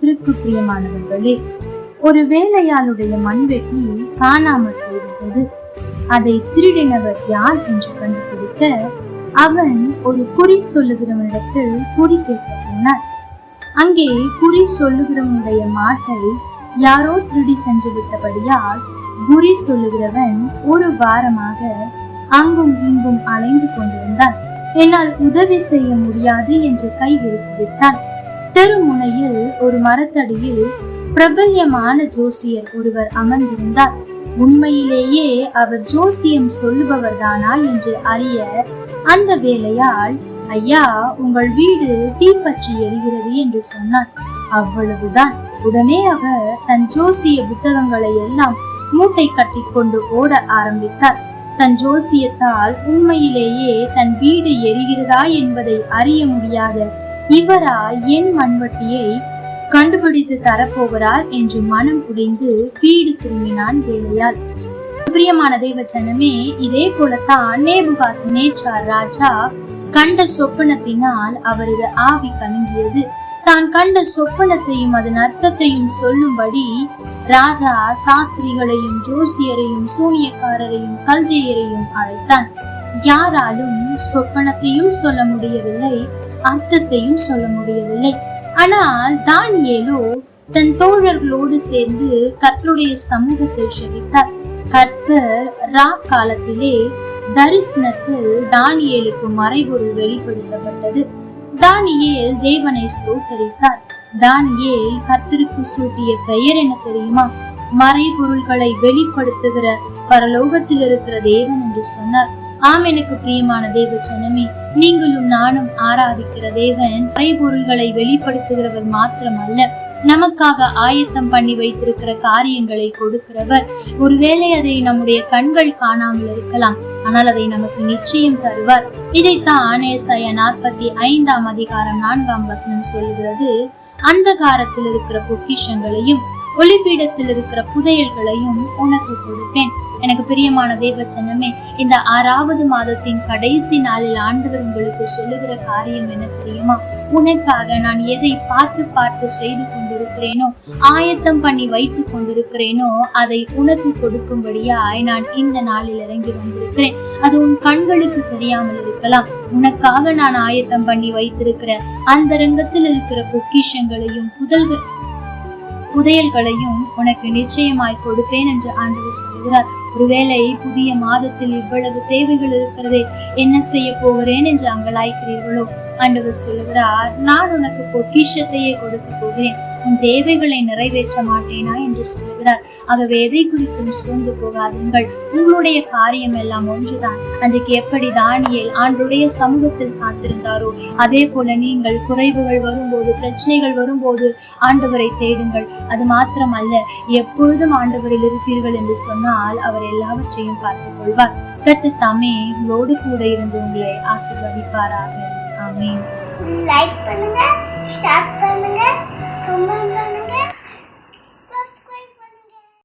கர்த்தருக்கு பிரியமானவர்களே ஒரு வேலையாளுடைய மண்வெட்டி காணாமல் போயிருந்தது அதை திருடினவர் யார் என்று கண்டுபிடிக்க அவன் ஒரு குறி சொல்லுகிறவனிடத்தில் குறி கேட்க அங்கே குறி சொல்லுகிறவனுடைய மாட்டை யாரோ திருடி சென்று விட்டபடியால் குறி சொல்லுகிறவன் ஒரு வாரமாக அங்கும் இங்கும் அலைந்து கொண்டிருந்தான். என்னால் உதவி செய்ய முடியாது என்று கைவிரித்து விட்டான். தெருமுனையில் ஒரு மரத்தடியில் பிரபல்யமான ஜோசியர் ஒருவர் அமர்ந்திருந்தார். உண்மையிலேயே அவர் ஜோசியம் சொல்லுபவர்தானா என்று அறிய அந்த வேலையால் ஐயா உங்கள் வீடு தீப்பற்றி எரிகிறது என்று சொன்னார். அவ்வளவுதான். உடனே அவர் தன் ஜோசிய புத்தகங்களை எல்லாம் மூட்டை கட்டி கொண்டு ஓட ஆரம்பித்தார். தன் ஜோசியத்தால் உண்மையிலேயே தன் வீடு எரிகிறதா என்பதை அறிய முடியாத இவரா என் மண்வட்டியை கண்டுபிடித்து தரப்போகிறார் என்று மனம் உடைந்து வீடு திரும்பினான் வேலையால் பிரியமான தேவச்சனமே இதே போலத்தான் நேபுகாத் நேச்சார் ராஜா கண்ட சொப்பனத்தினால் அவரது ஆவி கலங்கியது. தான் கண்ட சொப்பனத்தையும் அதன் அர்த்தத்தையும் சொல்லும்படி ராஜா சாஸ்திரிகளையும் ஜோசியரையும் சூனியக்காரரையும் கல்தையரையும் அழைத்தான். யாராலும் சொப்பனத்தையும் சொல்ல முடியவில்லை. அர்த்தத்தையும் சொல்ல முடியவில்லை. ஆனால் தானியேலோ தன் தோழர்களோடு சேர்ந்து கர்த்தருடைய சமூகத்தில் செவித்தார் கர்த்தர் ரா காலத்திலே தரிசனத்தில் தானியேலுக்கு மறைபொருள் வெளிப்படுத்தப்பட்டது. தானியேல் தேவனை ஸ்தோத்தரித்தார். தானியேல் கர்த்தருக்கு சூட்டிய பெயர் என தெரியுமா? மறைபொருள்களை வெளிப்படுத்துகிற பரலோகத்தில் இருக்கிற தேவன் என்று சொன்னார். ஆம் எனக்கு பிரியமான தேவ ஜனமே நீங்களும் நானும் ஆராதிக்கிற தேவன் மறைபொருள்களை வெளிப்படுத்துகிறவர் மாத்திரம் அல்ல நமக்காக ஆயத்தம் பண்ணி வைத்திருக்கிற காரியங்களை கொடுக்கிறவர். ஒருவேளை அதை நம்முடைய கண்கள் காணாமல் இருக்கலாம் ஆனால் அதை நமக்கு நிச்சயம் தருவார். இதைத்தான் ஏசாயா நாற்பத்தி ஐந்தாம் அதிகாரம் நான்காம் வசனம் சொல்கிறது. அந்தகாரத்தில் இருக்கிற பொக்கிஷங்களையும் ஒளிபீடத்தில் இருக்கிற புதையல்களையும் உனக்கு கொடுப்பேன். எனக்கு பிரியமான தேவச்சனமே இந்த ஆறாவது மாதத்தின் கடைசி நாளில் ஆண்டவர் உங்களுக்கு சொல்லுகிற காரியம் என்ன தெரியுமா? உனக்காக நான் எதை பார்த்து பார்த்து செய்து கொண்டிருக்கிறேனோ ஆயத்தம் பண்ணி வைத்து கொண்டிருக்கிறேனோ அதை உனக்கு கொடுக்கும்படியாய் நான் இந்த நாளில் இறங்கி வந்திருக்கிறேன். அது உன் கண்களுக்கு தெரியாமல் இருக்கலாம். உனக்காக நான் ஆயத்தம் பண்ணி வைத்திருக்கிற அந்த ரங்கத்தில் இருக்கிற பொக்கிஷங்களையும் புதல்கள் புதையல்களையும் உனக்கு நிச்சயமாய் கொடுப்பேன் என்று ஆண்டவர் சொல்கிறார். ஒருவேளை புதிய மாதத்தில் இவ்வளவு தேவைகள் இருக்கிறதே என்ன செய்ய போகிறேன் என்று அங்கலாய்க்கிறீர்களோ? ஆண்டவர் சொல்லுகிறார் நான் உனக்கு பொக்கிஷத்தையே கொடுக்க போகிறேன். உன் தேவைகளை நிறைவேற்ற மாட்டேனா என்று சொல்லுகிறார். ஆகவே எதை குறித்தும் சூழ்ந்து போகாதீர்கள். உங்களுடைய காரியம் எல்லாம் ஒன்றுதான். அன்றைக்கு எப்படி தானியல் ஆண்டுடைய சமூகத்தில் காத்திருந்தாரோ அதே போல நீங்கள் குறைவுகள் வரும்போது பிரச்சனைகள் வரும்போது ஆண்டவரை தேடுங்கள். அது மாத்திரமல்ல எப்பொழுதும் ஆண்டவரில் இருப்பீர்கள் என்று சொன்னால் அவர் எல்லாவற்றையும் பார்த்துக் கொள்வார் கத்து தாமே உங்களோடு கூட இருந்து உங்களை ஆசிர்வதிப்பாராக. ஆமென். லைக்